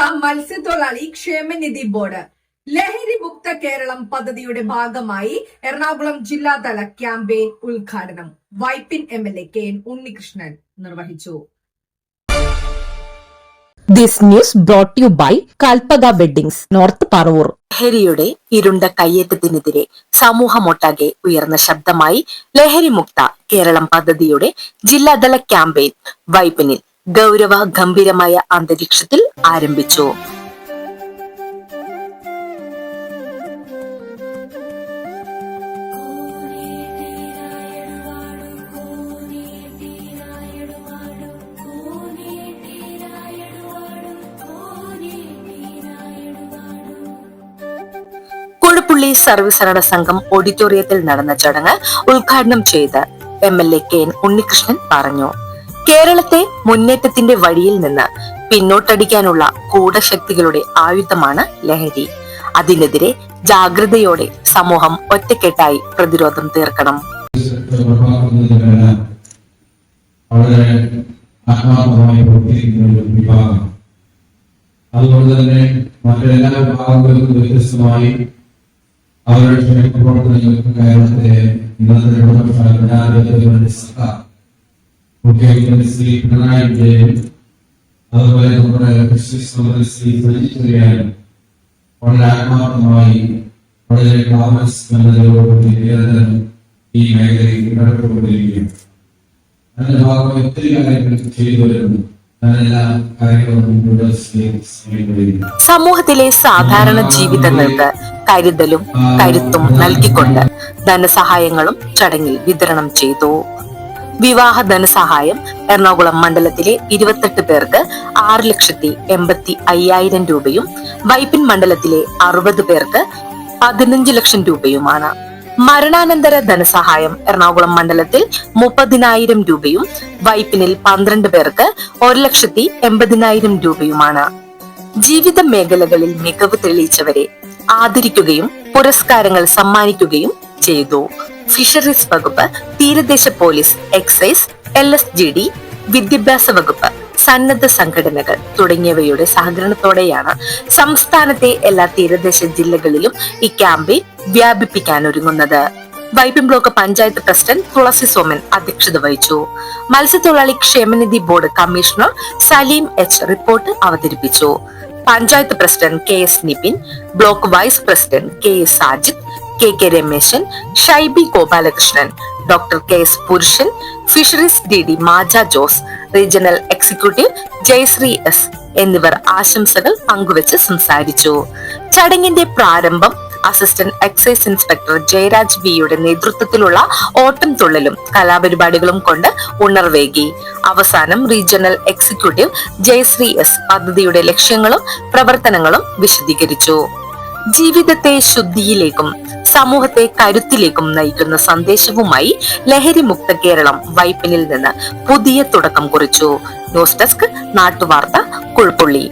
കേരള മത്സ്യത്തൊഴിലാളി ക്ഷേമനിധി ബോർഡ്. ലഹരി മുക്ത കേരളം പദ്ധതിയുടെ ഭാഗമായി എറണാകുളം ജില്ലാതല ക്യാമ്പയിൻ ഉദ്ഘാടനം. Vypin M L A K N Unnikrishnan നിർവഹിച്ചു. This news brought you by Kalpaka Weddings North Paravur ലഹരിയുടെ ഇരുണ്ട കയ്യേറ്റത്തിനെതിരെ സമൂഹമൊട്ടാകെ ഉയർന്ന ശബ്ദമായി ലഹരി മുക്ത കേരളം പദ്ധതിയുടെ ജില്ലാതല ക്യാമ്പയിൻ വൈപ്പിനിൽ ഗൗരവ ഗംഭീരമായ അന്തരീക്ഷത്തിൽ ആരംഭിച്ചു. കൊഴുപ്പുള്ളി സർവീസ് സഹകരണ സംഘം ഓഡിറ്റോറിയത്തിൽ നടന്ന ചടങ്ങ് ഉദ്ഘാടനം ചെയ്ത് M L A K N Unnikrishnan പറഞ്ഞു. കേരളത്തെ മുന്നേറ്റത്തിന്റെ വഴിയിൽ നിന്ന് പിന്നോട്ടടിക്കാനുള്ള കൂടശക്തികളുടെ ആയുധമാണ് ലഹരി. അതിനെതിരെ ജാഗ്രതയോടെ സമൂഹം ഒറ്റക്കെട്ടായി പ്രതിരോധം തീർക്കണം. അതുകൊണ്ട് തന്നെ മറ്റെല്ലാ വിഭാഗങ്ങൾക്കും വ്യത്യസ്തമായി അവരുടെ ക്ഷേമ പ്രവർത്തനങ്ങൾക്ക് കേരളത്തിലെ ഇന്നത്തെ സർക്കാർ അതുപോലെ ആത്മാർത്ഥമായി വളരെ നിരന്തരം ഈ മേഖലയിൽ ഇടപെട്ടുകൊണ്ടിരിക്കുകയാണ്. ഒത്തിരി കാര്യങ്ങൾ ചെയ്തു വരുന്നു. സമൂഹത്തിലെ സാധാരണ ജീവിതങ്ങൾക്ക് കരുതലും കരുത്തും നൽകിക്കൊണ്ട് ധനസഹായങ്ങളും ചടങ്ങിൽ വിതരണം ചെയ്തു. വിവാഹ ധനസഹായം എറണാകുളം മണ്ഡലത്തിലെ ഇരുപത്തെട്ട് പേർക്ക് ആറ് ലക്ഷത്തി എൺപത്തി അയ്യായിരം രൂപയും വൈപ്പിൻ മണ്ഡലത്തിലെ അറുപത് പേർക്ക് പതിനഞ്ച് ലക്ഷം രൂപയുമാണ്. മരണാനന്തര ധനസഹായം എറണാകുളം മണ്ഡലത്തിൽ മുപ്പതിനായിരം രൂപയും വൈപ്പിനിൽ പന്ത്രണ്ട് പേർക്ക് ഒരു ലക്ഷത്തി എൺപതിനായിരം രൂപയുമാണ്. ജീവിത മേഖലകളിൽ മികവ് തെളിയിച്ചവരെ ആദരിക്കുകയും പുരസ്കാരങ്ങൾ സമ്മാനിക്കുകയും ചെയ്തു. ഫിഷറീസ് വകുപ്പ് തീരദേശ police excise L S G D വിദ്യാഭ്യാസ വകുപ്പ് സന്നദ്ധ സംഘടനകൾ തുടങ്ങിയവയുടെ സഹകരണത്തോടെയാണ് സംസ്ഥാനത്തെ എല്ലാ തീരദേശ ജില്ലകളിലും ഈ ക്യാമ്പയിൻ വ്യാപിപ്പിക്കാൻ ഒരുങ്ങുന്നത്. വൈപ്പിൻ ബ്ലോക്ക് പഞ്ചായത്ത് പ്രസിഡന്റ് തുളസി സോമൻ അധ്യക്ഷത വഹിച്ചു. മത്സ്യത്തൊഴിലാളി ക്ഷേമനിധി board commissioner Saleem H report അവതരിപ്പിച്ചു. Panchayat president K S Nipin block vice president K S K K Rameshan Shaiby Gopalakrishnan doctor K S Purushan fisheries D D Maja Jose regional executive Jayasree S എന്നിവർ ആശംസകൾ പങ്കുവച്ച് സംസാരിച്ചു. ചടങ്ങിന്റെ പ്രാരംഭം assistant excise inspector Jayaraj ബിയുടെ നേതൃത്വത്തിലുള്ള ഓട്ടം തുള്ളലും കലാപരിപാടികളും കൊണ്ട് ഉണർവേകി. അവസാനം റീജിയണൽ എക്സിക്യൂട്ടീവ് ജയശ്രീ എസ് പദ്ധതിയുടെ ലക്ഷ്യങ്ങളും പ്രവർത്തനങ്ങളും വിശദീകരിച്ചു. ജീവിതത്തെ ശുദ്ധിയിലേക്കും സമൂഹത്തെ കരുത്തിലേക്കും നയിക്കുന്ന സന്ദേശവുമായി ലഹരി മുക്ത കേരളം വൈപ്പിനിൽ നിന്ന് പുതിയ തുടക്കം കുറിച്ചു. ന്യൂസ് ഡെസ്ക് നാട്ടുവാർത്ത കുഴപ്പുള്ളി.